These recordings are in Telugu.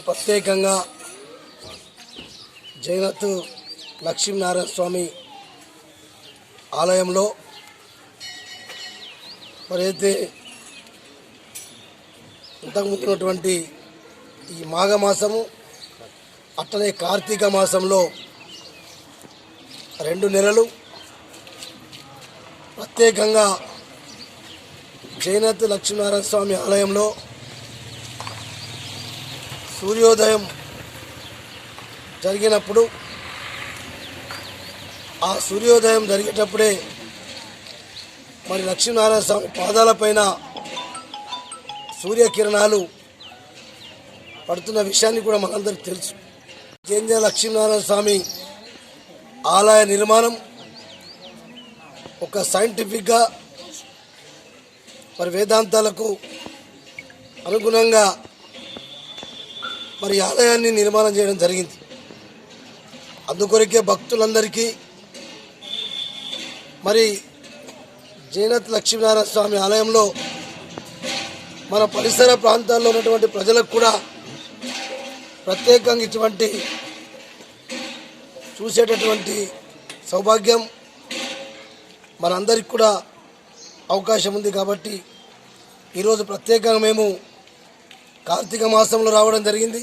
ఈరోజు ప్రత్యేకంగా జగనత్ లక్ష్మీనారాయణ స్వామి ఆలయంలో మరైతే ఇంతకుముందు ఉన్నటువంటి ఈ మాఘమాసము అట్లనే కార్తీక మాసంలో రెండు నెలలు ప్రత్యేకంగా జైనత్ లక్ష్మీనారాయణ స్వామి ఆలయంలో సూర్యోదయం జరిగినప్పుడు ఆ సూర్యోదయం జరిగేటప్పుడే మరి లక్ష్మీనారాయణ స్వామి పాదాలపైన సూర్యకిరణాలు పడుతున్న విషయాన్ని కూడా మనందరికీ తెలుసు. కేంద్ర లక్ష్మీనారాయణ స్వామి ఆలయ నిర్మాణం ఒక సైంటిఫిక్గా మరి వేదాంతాలకు అనుగుణంగా మరి ఆలయాన్ని నిర్మాణం చేయడం జరిగింది. అందుకొరకే భక్తులందరికీ మరి జైనత్ లక్ష్మీనారాయణ స్వామి ఆలయంలో మన పరిసర ప్రాంతాల్లో ఉన్నటువంటి ప్రజలకు కూడా ప్రత్యేకంగా ఇటువంటి చూసేటటువంటి సౌభాగ్యం మనందరికి కూడా అవకాశం ఉంది కాబట్టి ఈరోజు ప్రత్యేకంగా మేము కార్తీక మాసంలో రావడం జరిగింది.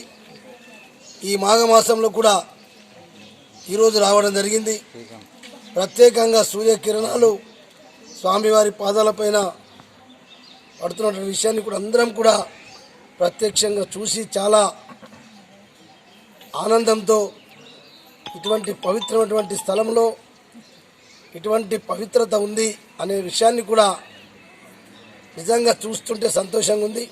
ఈ మాఘ మాసంలో కూడా ఈరోజు రావడం జరిగింది. ప్రత్యేకంగా సూర్యకిరణాలు స్వామివారి పాదాలపైన పడుతున్నటువంటి విషయాన్ని కూడా అందరం కూడా ప్రత్యక్షంగా చూసి చాలా ఆనందంతో ఇటువంటి పవిత్రమైనటువంటి స్థలంలో ఇటువంటి పవిత్రత ఉంది అనే విషయాన్ని కూడా నిజంగా చూస్తుంటే సంతోషంగా ఉంది.